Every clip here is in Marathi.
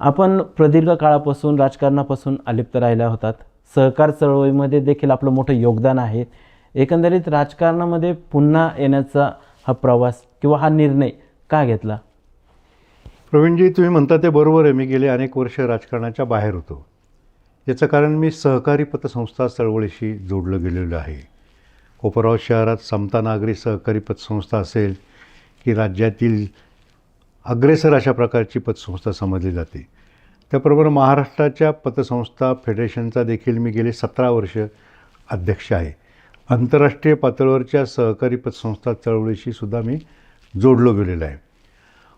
आपण प्रदीर्घ काळापासून राजकारणापासून अलिप्त राहिल्या होतात. सहकार चळवळीमध्ये देखील आपलं मोठं योगदान आहे. एकंदरीत राजकारणामध्ये पुन्हा येण्याचा हा प्रवास किंवा हा निर्णय का घेतला? प्रवीणजी तुम्ही म्हणता ते बरोबर आहे. मी गेले अनेक वर्ष राजकारणाच्या बाहेर होतो. याचं कारण मी सहकारी पतसंस्था चळवळीशी जोडलं गेलेलं आहे. कोपरगाव शहरात समता नागरी सहकारी पतसंस्था असेल की राज्यातील अग्रेसर अशा प्रकारची पतसंस्था समजली जाते. त्याबरोबर महाराष्ट्राच्या पतसंस्था फेडरेशनचा देखील मी गेले सतरा वर्ष अध्यक्ष आहे. आंतरराष्ट्रीय पातळीवरच्या सहकारी पतसंस्था चळवळीशी सुद्धा मी जोडलो गेलेलो आहे.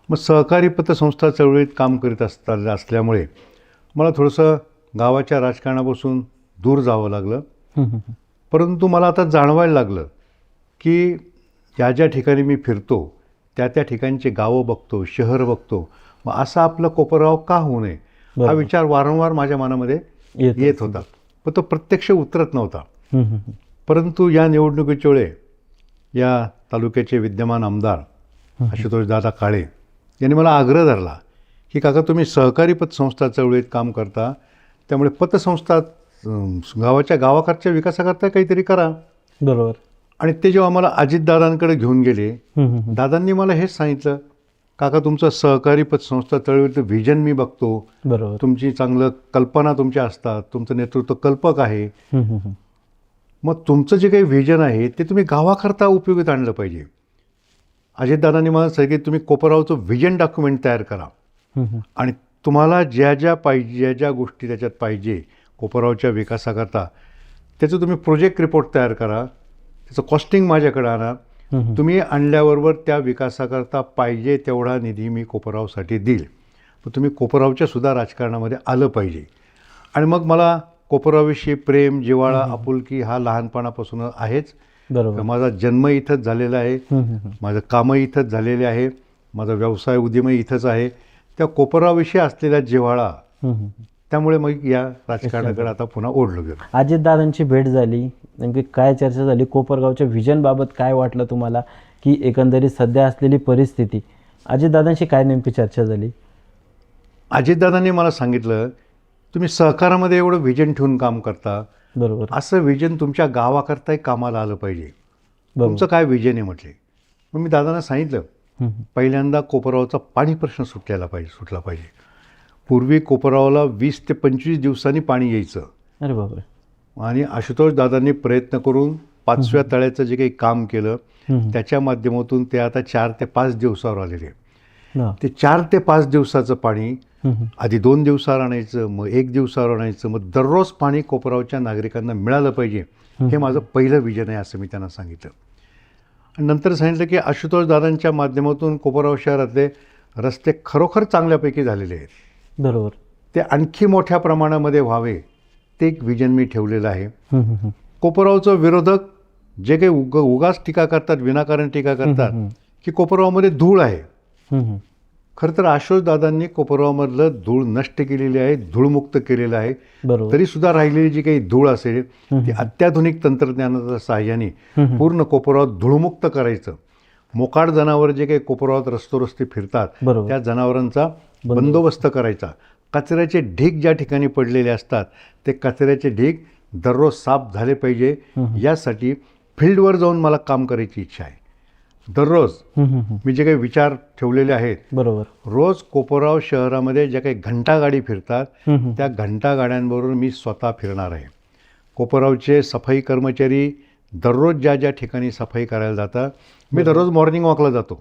मग सहकारी पतसंस्था चळवळीत काम करीत असता असल्यामुळे मला थोडंसं गावाच्या राजकारणापासून दूर जावं लागलं. परंतु मला आता जाणवायला लागलं की ज्या ज्या ठिकाणी मी फिरतो त्या त्या ठिकाणचे गावं बघतो शहर बघतो. मग असा आपलं कोपराव का होऊ नये? हा. विचार वारंवार माझ्या मनामध्ये येत होता. पण तो प्रत्यक्ष उतरत नव्हता. परंतु या निवडणुकीच्या वेळे या तालुक्याचे विद्यमान आमदार आशुतोष दादा काळे यांनी मला आग्रह धरला की काका तुम्ही सहकारी पतसंस्था चळवळीत काम करता. त्यामुळे पतसंस्था गावाच्या गावाकडच्या विकासाकरता काहीतरी करा. बरोबर. आणि ते जेव्हा मला अजितदादांकडे घेऊन गेले. दादांनी मला हेच सांगितलं काका तुमचं सहकारी पतसंस्था चळवळीचं व्हिजन मी बघतो. बरोबर. तुमची चांगलं कल्पना तुमच्या असतात. तुमचं नेतृत्व कल्पक आहे. मग तुमचं जे काही व्हिजन आहे ते तुम्ही गावाकरता उपयोगात आणलं पाहिजे. अजितदादांनी मला सांगितलं की तुम्ही कोपरावचं व्हिजन डॉक्युमेंट तयार करा. आणि तुम्हाला ज्या ज्या पाहिजे ज्या ज्या गोष्टी त्याच्यात पाहिजे कोपरावच्या विकासाकरता त्याचं तुम्ही प्रोजेक्ट रिपोर्ट तयार करा. त्याचं कॉस्टिंग माझ्याकडे आणा. तुम्ही आणल्याबरोबर त्या विकासाकरता पाहिजे तेवढा निधी मी कोपरावसाठी देईल. पण तुम्ही कोपरावच्या सुद्धा राजकारणामध्ये आलं पाहिजे. आणि मग मला कोपराविषयी प्रेम जिव्हाळा आपुलकी हा लहानपणापासून आहेच. बरोबर. माझा जन्म इथंच झालेला आहे. माझं कामं इथंच झालेले आहे. माझा व्यवसाय उद्यमही इथंच आहे. त्या कोपराविषयी असलेला जिव्हाळा. त्यामुळे मग या राजकारणाकडे आता पुन्हा ओढलो गेलो. अजितदादांची भेट झाली नेमकी काय चर्चा झाली कोपरगावच्या व्हिजनबाबत काय वाटलं तुम्हाला की एकंदरीत सध्या असलेली परिस्थिती अजितदादांशी काय नेमकी चर्चा झाली? अजितदादांनी मला सांगितलं तुम्ही सहकारामध्ये एवढं व्हिजन ठेवून काम करता बरोबर. असं व्हिजन तुमच्या गावाकरताही कामाला आलं पाहिजे. तुमचं काय व्हिजन आहे म्हटले? मग मी दादांना सांगितलं. पहिल्यांदा कोपरावचा पाणी प्रश्न सुटलेला पाहिजे सुटला पाहिजे. पूर्वी कोपरावला वीस ते पंचवीस दिवसांनी पाणी यायचं. अरे बापरे. आणि आशुतोष दादांनी प्रयत्न करून पाचव्या तळ्याचं जे काही काम केलं. त्याच्या माध्यमातून ते आता चार ते पाच दिवसावर आलेले. ते चार ते पाच दिवसाचं पाणी. आधी दोन दिवसावर आणायचं मग एक दिवसावर आणायचं मग दररोज पाणी कोपरावच्या नागरिकांना मिळालं पाहिजे हे माझं पहिलं विजन आहे असं मी त्यांना सांगितलं. आणि नंतर सांगितलं की आशुतोष दादांच्या माध्यमातून कोपराव शहरातले रस्ते खरोखर चांगल्यापैकी झालेले आहेत. बरोबर. ते आणखी मोठ्या प्रमाणामध्ये व्हावे ते एक विजन मी ठेवलेलं आहे. कोपरावचं विरोधक जे काही उग उगाच टीका करतात विनाकारण टीका करतात. की कोपरावमध्ये धूळ आहे. खरं तर आशोष दादांनी कोपरावमधलं धूळ नष्ट केलेली आहे धूळमुक्त केलेलं आहे. तरी सुद्धा राहिलेली जी काही धूळ असेल ती अत्याधुनिक तंत्रज्ञानाच्या सहाय्याने पूर्ण कोपरावात धूळमुक्त करायचं. मोकाट जनावर जे काही कोपरावात रस्तोरस्ते फिरतात त्या जनावरांचा बंदोबस्त करायचा. कचऱ्याचे ढीग ज्या ठिकाणी पडलेले असतात ते कचऱ्याचे ढीग दररोज साफ झाले पाहिजे. यासाठी फील्डवर जाऊन मला काम करायची इच्छा आहे. दररोज. मी जे काही विचार ठेवलेले आहेत बरोबर. रोज कोपराव शहरामध्ये ज्या काही घंटागाडी फिरतात. त्या घंटागाड्यांबरोबर मी स्वतः फिरणार आहे. कोपरावचे सफाई कर्मचारी दररोज ज्या ज्या ठिकाणी सफाई करायला जातात मी दररोज मॉर्निंग वॉकला जातो.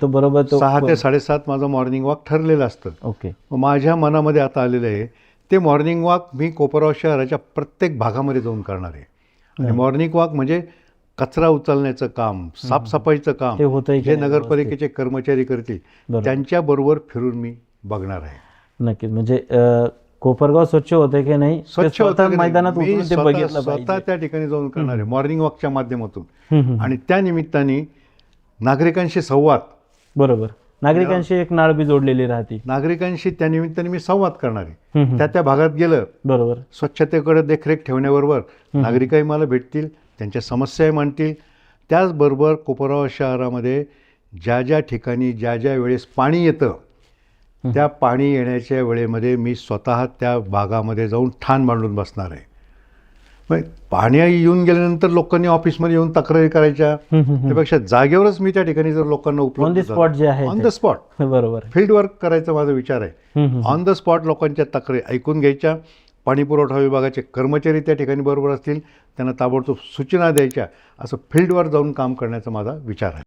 तो बरोबर तो सहा ते साडेसात माझं मॉर्निंग वॉक ठरलेलं असतं. ओके. माझ्या मनामध्ये आता आलेलं आहे ते मॉर्निंग वॉक मी कोपराव शहराच्या प्रत्येक भागामध्ये जाऊन करणार आहे. आणि मॉर्निंग वॉक म्हणजे कचरा उचलण्याचं काम साफसफाईचं काम जे नगरपालिकेचे कर्मचारी करतील बरोबर. त्यांच्याबरोबर फिरून मी बघणार आहे. नक्कीच. म्हणजे कोपरगाव स्वच्छ होते की नाही स्वच्छ होतं? मैदानात स्वतः- बघितलं स्वतः पाहिजे. त्या ठिकाणी जाऊन करणार आहे मॉर्निंग वॉकच्या माध्यमातून. आणि त्या निमित्ताने नागरिकांशी संवाद. बरोबर. नागरिकांशी एक नाळ बी जोडलेली राहते. नागरिकांशी त्या निमित्ताने मी संवाद करणार आहे. त्या त्या भागात गेलं. बरोबर. स्वच्छतेकडे देखरेख ठेवण्याबरोबर नागरिकही मला भेटतील त्यांच्या समस्याही मांडतील. त्याचबरोबर कोपराव शहरामध्ये ज्या ज्या ठिकाणी ज्या ज्या वेळेस पाणी येतं त्या पाणी येण्याच्या वेळेमध्ये मी स्वतः त्या भागामध्ये जाऊन ठाण मांडून बसणार आहे. मग पाणी येऊन गेल्यानंतर लोकांनी ऑफिसमध्ये येऊन तक्रारी करायच्या. त्यापेक्षा जागेवरच मी त्या ठिकाणी जर लोकांना उपलब्ध स्पॉट जे आहे ऑन. द स्पॉट बरोबर. फील्ड वर्क करायचा माझा विचार आहे. ऑन द स्पॉट लोकांच्या तक्रारी ऐकून घ्यायच्या. पाणी पुरवठा विभागाचे कर्मचारी त्या ठिकाणी बरोबर असतील. त्यांना ताबडतोब सूचना द्यायच्या. असं फील्डवर जाऊन काम करण्याचा माझा विचार आहे.